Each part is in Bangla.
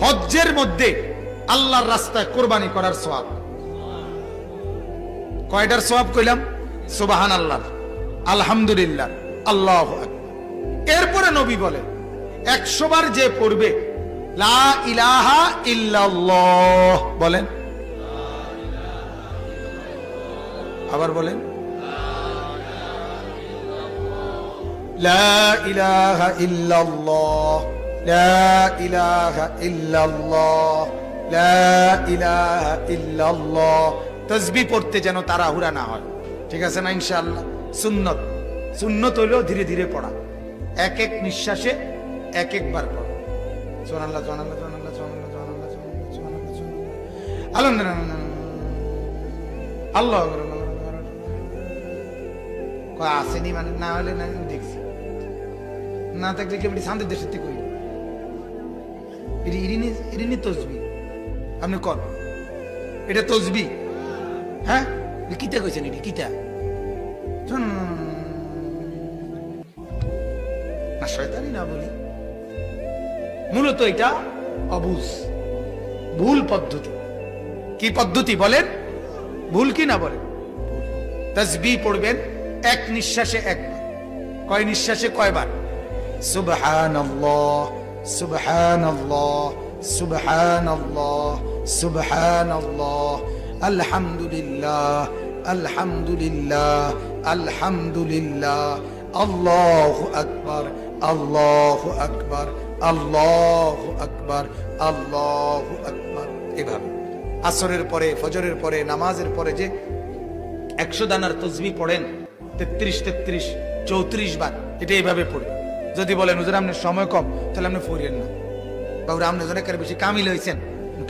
হজ্জের মধ্যে আল্লাহর রাস্তায় কোরবানি করার সব কয়টার সব কইলাম? সুবাহান আল্লাহ আলহামদুলিল্লাহ, আল্লাহ এরপরে নবী বলে, একশো বার যে পড়বে, লা ইলাহা ইল্লাল্লাহ বলেন। আবার বলেন, লা ইলাহা ইল্লাল্লাহ। لا إله إلا الله لا إله إلا الله তসবি পড়তে যেন তাড়াহুড়া না হয়। ঠিক আছে না ইনশাআল্লাহ? সুন্নত। সুন্নত হইলেও ধীরে ধীরে পড়া। এক এক নিঃশ্বাসে এক একবার পড়া। সোনাল্লাহ সোনাল্লাহ সোনাল্লাহ সোনাল্লাহ সোনাল্লাহ সোনাল্লাহ সোনাল্লাহ আলহামদুলিল্লাহ আল্লাহ আসেনি মানে না হলে না, দেখছি। না থাকলে কেমনি শান্তি দেশের থেকে আপনি কর। এটা তসবি। হ্যাঁ? কিতা কইছেন এটি? কিতা না, শয়তানি না বলি। মূলত এটা অবুজ। ভুল পদ্ধতি। কি পদ্ধতি বলেন? ভুল কি না বলেন? তসবি পড়বেন এক নিঃশ্বাসে একবার। কয় নিঃশ্বাসে? কয়বার? সুবহানাল্লাহ। সুবহান সুবহান সুবহান আলহামদুলিল্লাহ আলহামদুলিল্লাহ আলহামদুলিল্লাহ। আল্লাহ আকবর আল্লাহ আকবর আল্লাহ আকবর আল্লাহ আকবর। এভাবে। আসরের পরে, ফজরের পরে, নামাজের পরে যে একশো দানার তসবি পড়েন, তেত্রিশ তেত্রিশ, চৌত্রিশ বার, এটা এইভাবে পড়ে যদি বলেন, হুজুর, আপনার সময় কম, তাহলে আপনি ফরিয়েন না। বাবুরা, আপনি জন একের বেশি কামিল হয়েছেন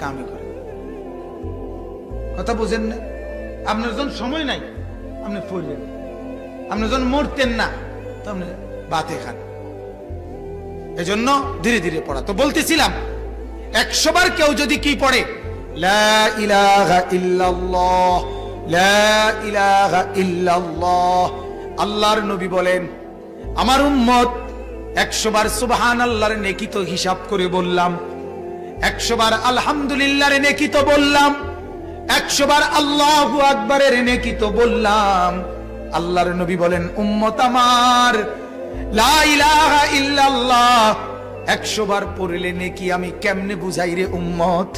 কামি করেন। কথা বুঝেন না? আপনার যখন সময় নাই, আপনি ফরিয়েন আপনি যখন মরতেন না, তো আপনি বাতে খান। এজন্য ধীরে ধীরে পড়া। তো বলতেছিলাম, একশো বার কেউ যদি কি পড়ে আল্লাহর নবী বলেন, আমার উম্মত একশো বার সুবহান আল্লাহর নেকি তো হিসাব করে বললাম। একশো বার আলহামদুলিল্লাহর নেকি তো বললাম। একশো বার আল্লাহু আকবরের নেকি তো বললাম। আল্লাহর নবী বলেন, উম্মত আমার একশো বার পড়লে নেকি আমি কেমনে বুঝাই রে উম্মত?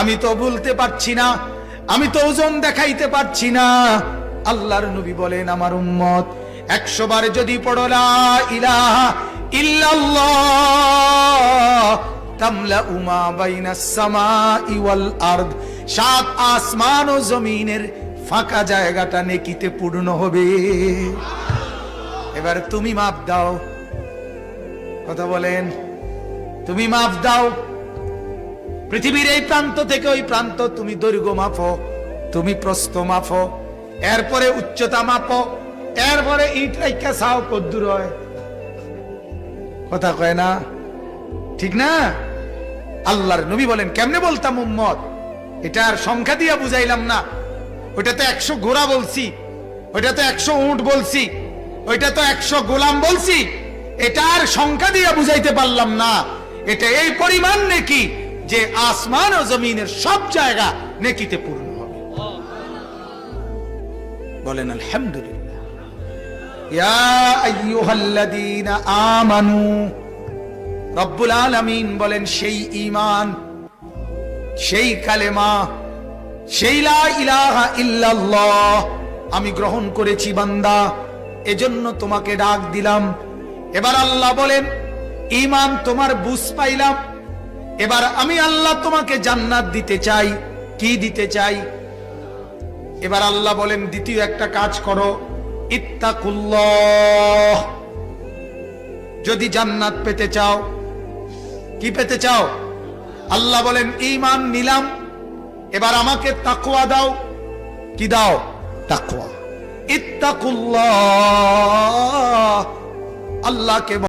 আমি তো বলতে পারছি না, আমি তো ওজন দেখাইতে পারছি না। আল্লাহর নবী বলেন, আমার উম্মত একশো বার যদি পড়ো, লা ইলাহা ইল্লাল্লাহ। তামলা উমা বাইনাস সামাই সাত আসমান ও জমিনের ফাঁকা জায়গাটা নেকিতে পূর্ণ হবে। এবার তুমি মাপ দাও। কথা বলেন, তুমি মাপ দাও। পৃথিবীর এই প্রান্ত থেকে ওই প্রান্ত তুমি দৈর্ঘ্য মাপো, তুমি প্রস্থ মাপো, এরপরে উচ্চতা মাপো, এরপরে ইট রাইকা সাও কদ্দুর হয়। কথা কয় না? ঠিক না? আল্লাহর নবী বলেন, কেমনে বলতাম উম্মত? এটার সংখ্যা দিয়া বুঝাইলাম না। ওইটা তো একশো ঘোড়া বলছি ওইটা তো একশো উঁট বলছি ওইটা তো একশো গোলাম বলছি এটার সংখ্যা দিয়া বুঝাইতে পারলাম না। এটা এই পরিমাণ নেকি যে আসমান ও জমিনের সব জায়গা নেকিতে পূর্ণ হবে। বলেন, আলহামদুলিল্লাহ। আমানু রব্বুল আলামিন বলেন সেই ঈমান সেই কালেমা সেই ইলাহা ইল্লাল্লাহ আমি গ্রহণ করেছি বান্দা, এজন্য তোমাকে ডাক দিলাম। এবার আল্লাহ বলেন, ঈমান তোমার বুঝ পাইলাম। এবার আমি আল্লাহ তোমাকে জান্নাত দিতে চাই। কি দিতে চাই? এবার আল্লাহ বলেন, দ্বিতীয় একটা কাজ করো। ইত্তাকুল্লাহ। যদি জান্নাত পেতে চাও, কি পেতে চাও? আল্লাহ বলেন ইমান নিলাম, এবার আমাকে তাকুয়া দাও। কি দাও? তাকুয়া ইত্তাকুল্লাহ। আল্লাহকে